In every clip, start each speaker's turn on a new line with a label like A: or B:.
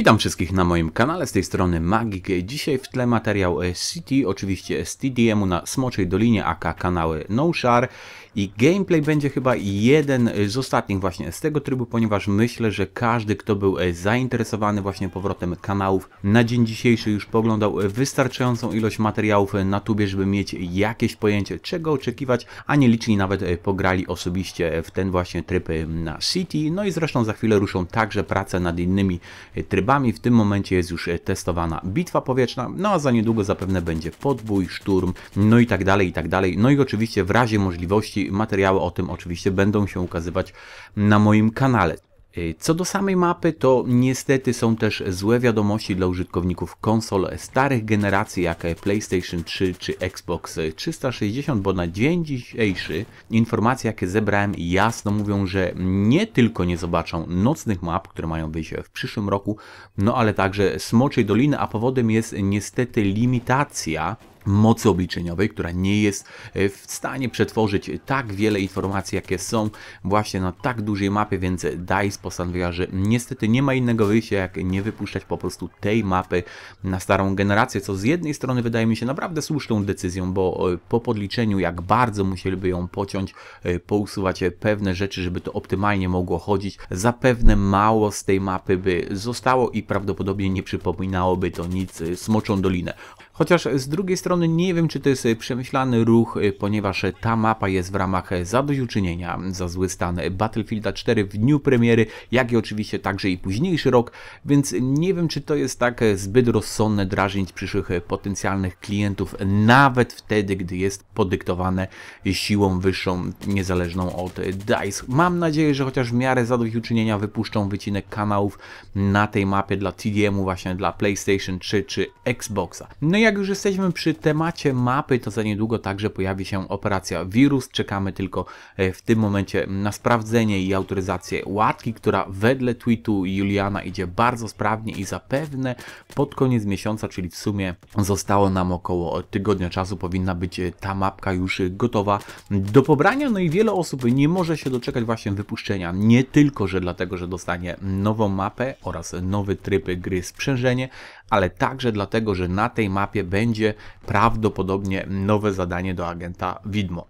A: Witam wszystkich na moim kanale, z tej strony Magik. Dzisiaj w tle materiał City, oczywiście z TDM-u na Smoczej Dolinie, aka kanały No Share i gameplay będzie chyba jeden z ostatnich właśnie z tego trybu, ponieważ myślę, że każdy, kto był zainteresowany właśnie powrotem kanałów na dzień dzisiejszy już poglądał wystarczającą ilość materiałów na tubie, żeby mieć jakieś pojęcie czego oczekiwać, a nie liczni nawet pograli osobiście w ten właśnie tryb na City. No i zresztą za chwilę ruszą także prace nad innymi trybami. W tym momencie jest już testowana bitwa powietrzna, no a za niedługo zapewne będzie podbój, szturm, no i tak dalej, i tak dalej. No i oczywiście w razie możliwości materiały o tym oczywiście będą się ukazywać na moim kanale. Y, co do samej mapy, to niestety są też złe wiadomości dla użytkowników konsol starych generacji, jak PlayStation 3 czy Xbox 360, bo na dzień dzisiejszy informacje, jakie zebrałem, jasno mówią, że nie tylko nie zobaczą nocnych map, które mają wyjść w przyszłym roku, no ale także Smoczej Doliny, a powodem jest niestety limitacja mocy obliczeniowej, która nie jest e, w stanie przetworzyć tak wiele informacji, jakie są właśnie na tak dużej mapie, więc DICE postanowiła, że niestety nie ma innego wyjścia, jak nie wypuszczać po prostu tej mapy na starą generację, co z jednej strony wydaje mi się naprawdę słuszną decyzją, bo e, po podliczeniu, jak bardzo musieliby ją pociąć, e, pousuwać pewne rzeczy, żeby to optymalnie mogło chodzić, zapewne mało z tej mapy by zostało i prawdopodobnie nie przypominałoby to nic Smoczą Dolinę. Chociaż z drugiej strony nie wiem, czy to jest przemyślany ruch, ponieważ ta mapa jest w ramach zadośćuczynienia za zły stan Battlefielda 4 w dniu premiery, jak i oczywiście także i późniejszy rok, więc nie wiem, czy to jest tak zbyt rozsądne drażnić przyszłych potencjalnych klientów, nawet wtedy, gdy jest podyktowane siłą wyższą, niezależną od DICE. Mam nadzieję, że chociaż w miarę zadośćuczynienia wypuszczą wycinek kanałów na tej mapie dla TDM-u, właśnie dla PlayStation 3 czy Xboxa. No i jak już jesteśmy przy temacie mapy, to za niedługo także pojawi się operacja wirus. Czekamy tylko e, w tym momencie na sprawdzenie i autoryzację łatki, która wedle tweetu Juliana idzie bardzo sprawnie i zapewne pod koniec miesiąca, czyli w sumie zostało nam około tygodnia czasu, powinna być ta mapka już gotowa do pobrania. No i wiele osób nie może się doczekać właśnie wypuszczenia. Nie tylko, że dlatego, że dostanie nową mapę oraz nowy tryb gry sprzężenie, ale także dlatego, że na tej mapie będzie prawdopodobnie nowe zadanie do agenta Widmo.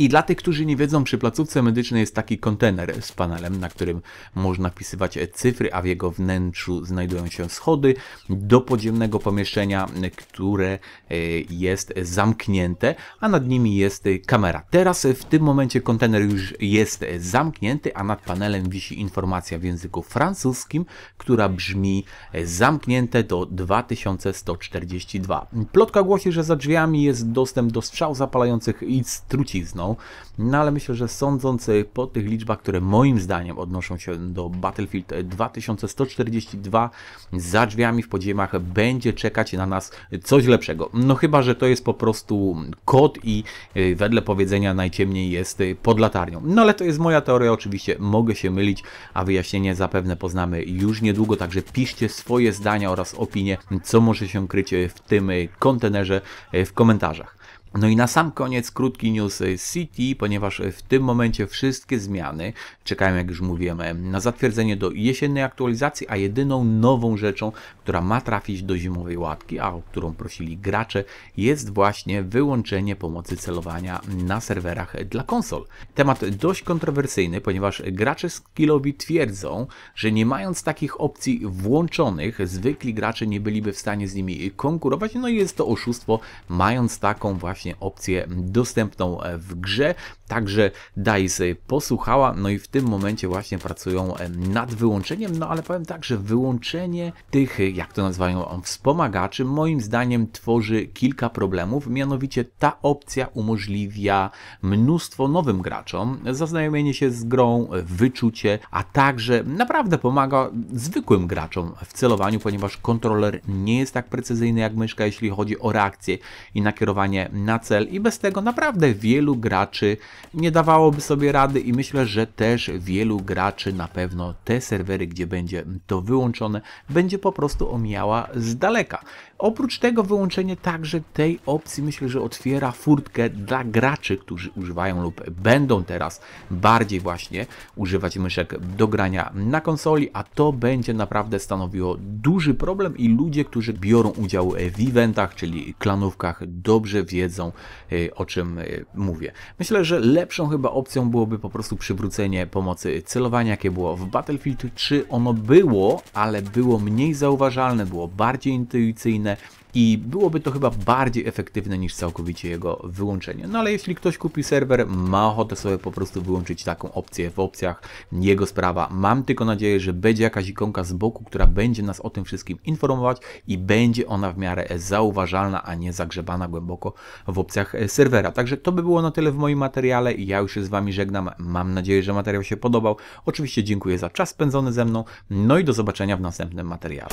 A: I dla tych, którzy nie wiedzą, przy placówce medycznej jest taki kontener z panelem, na którym można wpisywać cyfry, a w jego wnętrzu znajdują się schody do podziemnego pomieszczenia, które e, jest zamknięte, a nad nimi jest kamera. Teraz w tym momencie kontener już jest zamknięty, a nad panelem wisi informacja w języku francuskim, która brzmi zamknięte do 2142. Plotka głosi, że za drzwiami jest dostęp do strzał zapalających i z trucizną. No ale myślę, że sądząc po tych liczbach, które moim zdaniem odnoszą się do Battlefield 2142, za drzwiami w podziemiach będzie czekać na nas coś lepszego. No chyba, że to jest po prostu kod i y, wedle powiedzenia najciemniej jest pod latarnią. No ale to jest moja teoria, oczywiście mogę się mylić, a wyjaśnienie zapewne poznamy już niedługo, także piszcie swoje zdania oraz opinie, co może się kryć w tym kontenerze w komentarzach. No i na sam koniec krótki news City, ponieważ w tym momencie wszystkie zmiany czekają, jak już mówiłem, na zatwierdzenie do jesiennej aktualizacji, a jedyną nową rzeczą, która ma trafić do zimowej łatki, a o którą prosili gracze, jest właśnie wyłączenie pomocy celowania na serwerach dla konsol. Temat dość kontrowersyjny, ponieważ gracze skillowi twierdzą, że nie mając takich opcji włączonych, zwykli gracze nie byliby w stanie z nimi konkurować, no i jest to oszustwo, mając taką właśnie właśnie opcję dostępną e, w grze. Także DICE posłuchała, no i w tym momencie właśnie pracują e, nad wyłączeniem, no ale powiem tak, że wyłączenie tych, jak to nazywają, wspomagaczy, moim zdaniem tworzy kilka problemów, mianowicie ta opcja umożliwia mnóstwo nowym graczom zaznajomienie się z grą, wyczucie, a także naprawdę pomaga zwykłym graczom w celowaniu, ponieważ kontroler nie jest tak precyzyjny jak myszka, jeśli chodzi o reakcję i nakierowanie na na cel i bez tego naprawdę wielu graczy nie dawałoby sobie rady i myślę, że też wielu graczy na pewno te serwery, gdzie będzie to wyłączone, będzie po prostu omijała z daleka. Oprócz tego wyłączenie także tej opcji myślę, że otwiera furtkę dla graczy, którzy używają lub będą teraz bardziej właśnie używać myszek do grania na konsoli, a to będzie naprawdę stanowiło duży problem i ludzie, którzy biorą udział w eventach, czyli klanówkach, dobrze wiedzą e, o czym e, mówię. Myślę, że lepszą chyba opcją byłoby po prostu przywrócenie pomocy celowania, jakie było w Battlefield 3. Ono było, ale było mniej zauważalne, było bardziej intuicyjne i byłoby to chyba bardziej efektywne niż całkowicie jego wyłączenie. No ale jeśli ktoś kupi serwer, ma ochotę sobie po prostu wyłączyć taką opcję w opcjach, jego sprawa. Mam tylko nadzieję, że będzie jakaś ikonka z boku, która będzie nas o tym wszystkim informować i będzie ona w miarę zauważalna, a nie zagrzebana głęboko w opcjach serwera. Także to by było na tyle w moim materiale ja już się z Wami żegnam. Mam nadzieję, że materiał się podobał. Oczywiście dziękuję za czas spędzony ze mną, no i do zobaczenia w następnym materiale.